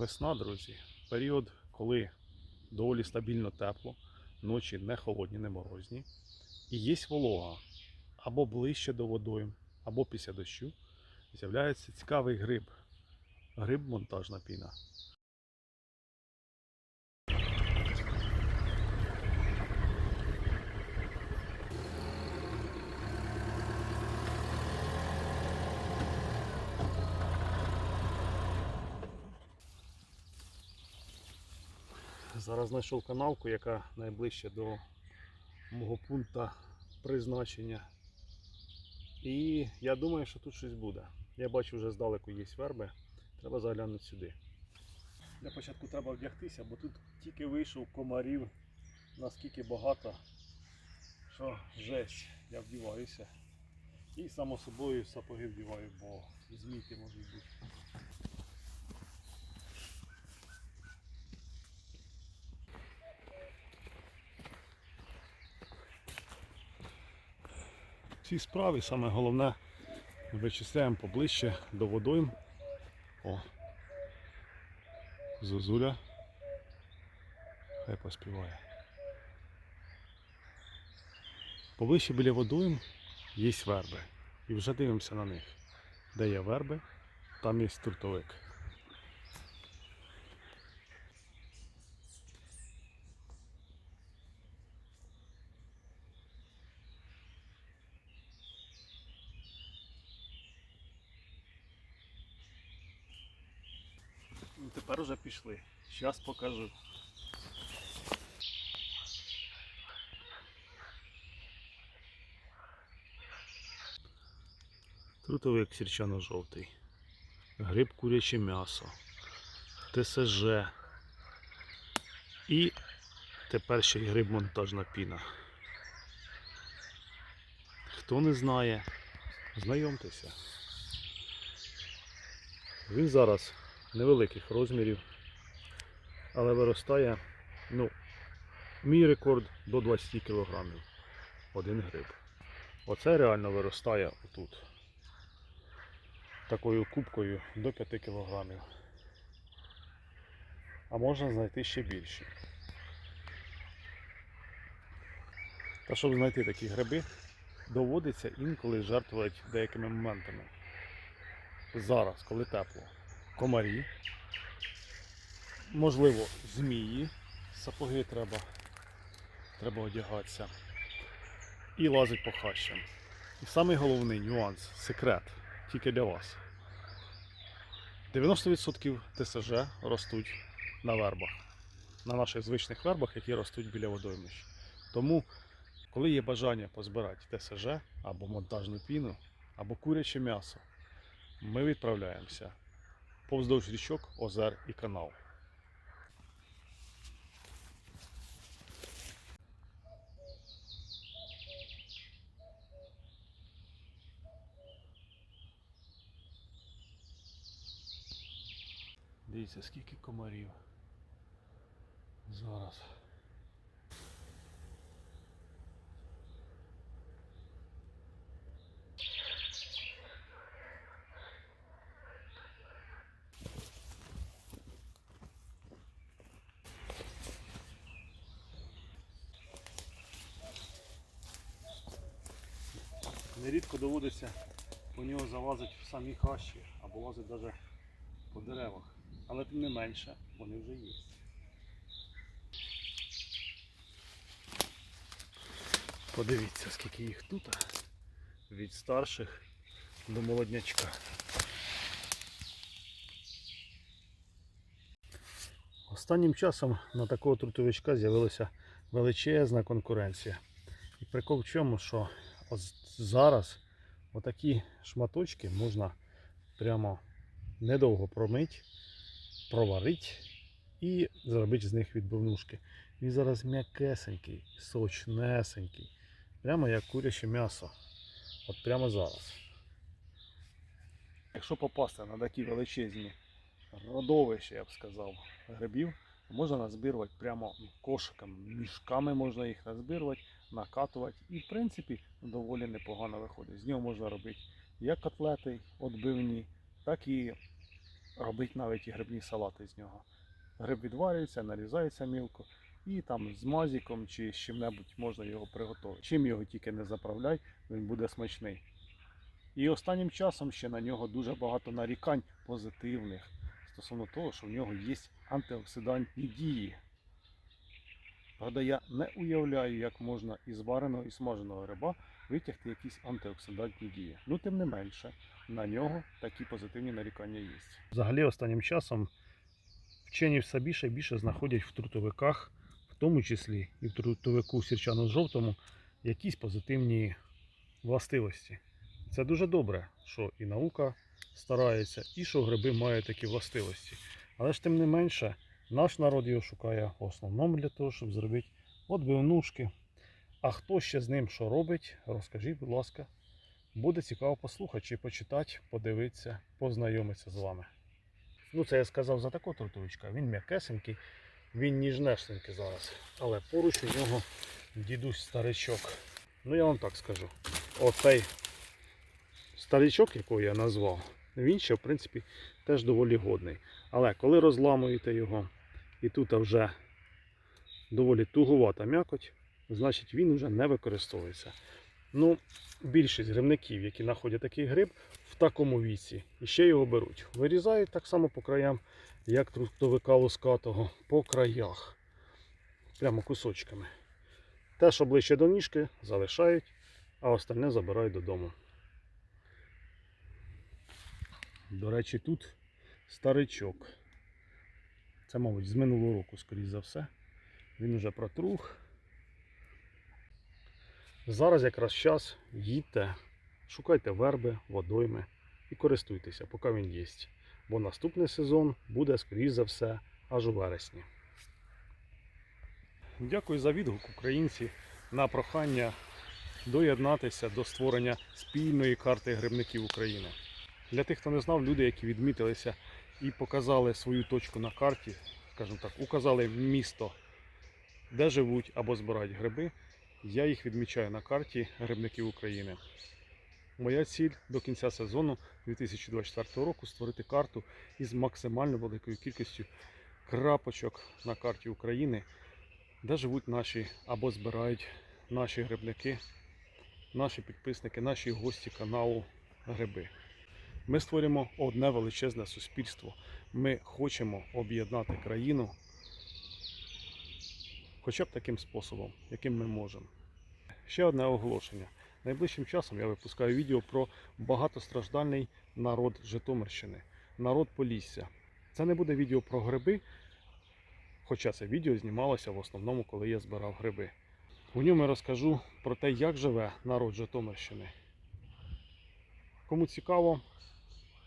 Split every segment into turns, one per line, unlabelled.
Весна, друзі, період, коли доволі стабільно тепло, ночі не холодні, не морозні, і є волога або ближче до водою, або після дощу, з'являється цікавий гриб. Гриб монтажна піна. Зараз знайшов канавку, яка найближче до мого пункту призначення. І я думаю, що тут щось буде. Я бачу вже здалеку є верби. Треба заглянути сюди. Для початку треба вдягтися, бо тут тільки вийшов комарів наскільки багато, що жесть. Я вдіваюся. І само собою сапоги вдіваю, бо змійки можуть бути. Цій справі саме головне вичисляємо поближче до водойм. О, Зозуля. Хай поспіває. Поближче біля водойм є верби. І вже дивимося на них. Де є верби, там є туртовик. Тепер уже пішли. Зараз покажу. Трутовик сірчано-жовтий. Гриб куряче м'ясо. ТСЖ. І тепер ще й гриб монтажна піна. Хто не знає, знайомтеся. Він зараз невеликих розмірів, але виростає, ну, мій рекорд до 20 кг. Один гриб. Оце реально виростає отут. Такою кубкою до 5 кг. А можна знайти ще більше. Та щоб знайти такі гриби, доводиться інколи жертвувати деякими моментами. Зараз, коли тепло комарі, можливо, змії, сапоги треба, треба одягатися. І лазить по хащам. І самий головний нюанс, секрет, тільки для вас. 90% ТСЖ ростуть на вербах, на наших звичних вербах, які ростуть біля водоймищ. Тому, коли є бажання позбирати ТСЖ або монтажну піну, або куряче м'ясо, ми відправляємося повздовж річок, озер і канал. Дивіться, скільки комарів. Зараз. Нерідко доводиться по нього залазити в самі хащі або лазити навіть по деревах. Але тим не менше вони вже є. Подивіться, скільки їх тут. Від старших до молоднячка. Останнім часом на такого трутовичка з'явилася величезна конкуренція. І прикол в чому, що зараз отакі шматочки можна прямо недовго промити, проварити і зробити з них відбивнушки. Він зараз м'якесенький, сочнесенький, прямо як куряче м'ясо. От прямо зараз. Якщо попасти на такі величезні родовища, я б сказав, грибів, можна назбирувати прямо кошиками, мішками можна їх назбирувати, накатувати. І в принципі доволі непогано виходить. З нього можна робити як котлети відбивні, так і робити навіть і грибні салати з нього. Гриб відварюється, нарізається мілко, і там з мазіком чи з чим-небудь можна його приготувати. Чим його тільки не заправляй, він буде смачний. І останнім часом ще на нього дуже багато нарікань позитивних стосовно того, що в нього є антиоксидантні дії. Правда, я не уявляю, як можна із вареного і смаженого риба витягти якісь антиоксидантні дії. Ну, тим не менше, на нього такі позитивні нарікання є. Взагалі, останнім часом вчені все більше і більше знаходять в трутовиках, в тому числі і в трутовику сірчано-жовтому, якісь позитивні властивості. Це дуже добре, що і наука старається, і що гриби мають такі властивості. Але ж тим не менше, наш народ його шукає в основному для того, щоб зробити отбивнушки. А хто ще з ним що робить, розкажіть, будь ласка. Буде цікаво послухати, чи почитати, подивитися, познайомитися з вами. Ну, це я сказав за такого трутовичка. Він м'якесенький, він ніжнесенький зараз. Але поруч у нього дідусь старичок. Ну я вам так скажу. Оцей старичок, якого я назвав, він ще, в принципі, теж доволі годний. Але коли розламуєте його, і тут вже доволі тугувата м'якоть, значить він вже не використовується. Ну, більшість грибників, які знаходять такий гриб в такому віці, і ще його беруть. Вирізають так само по краям, як трутовика лускатого, по краях. Прямо кусочками. Те, що ближче до ніжки, залишають, а остальне забирають додому. До речі, тут старичок. Це, мабуть, з минулого року, скоріш за все. Він уже протрух. Зараз якраз час їдьте, шукайте верби, водойми і користуйтеся, поки він є. Бо наступний сезон буде, скоріш за все, аж у вересні. Дякую за відгук українці на прохання доєднатися до створення спільної карти грибників України. Для тих, хто не знав, люди, які відмітилися і показали свою точку на карті, скажімо так, указали місто, де живуть або збирають гриби. Я їх відмічаю на карті грибників України. Моя ціль до кінця сезону 2024 року створити карту із максимально великою кількістю крапочок на карті України, де живуть наші або збирають наші грибники, наші підписники, наші гості каналу Гриби. Ми створюємо одне величезне суспільство. Ми хочемо об'єднати країну хоча б таким способом, яким ми можемо. Ще одне оголошення. Найближчим часом я випускаю відео про багатостраждальний народ Житомирщини, народ Полісся. Це не буде відео про гриби, хоча це відео знімалося в основному, коли я збирав гриби. У ньому я розкажу про те, як живе народ Житомирщини. Кому цікаво,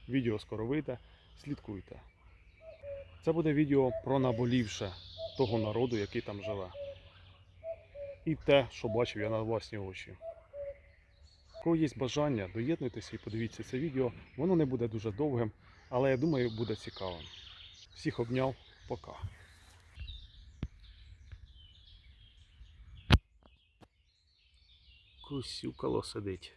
відео скоро вийде, слідкуйте. Це буде відео про наболівше того народу, який там живе. І те, що бачив я на власні очі. Кого є бажання, доєднуйтеся і подивіться це відео. Воно не буде дуже довгим, але я думаю, буде цікавим. Всіх обняв, пока. Кусюкало сидить.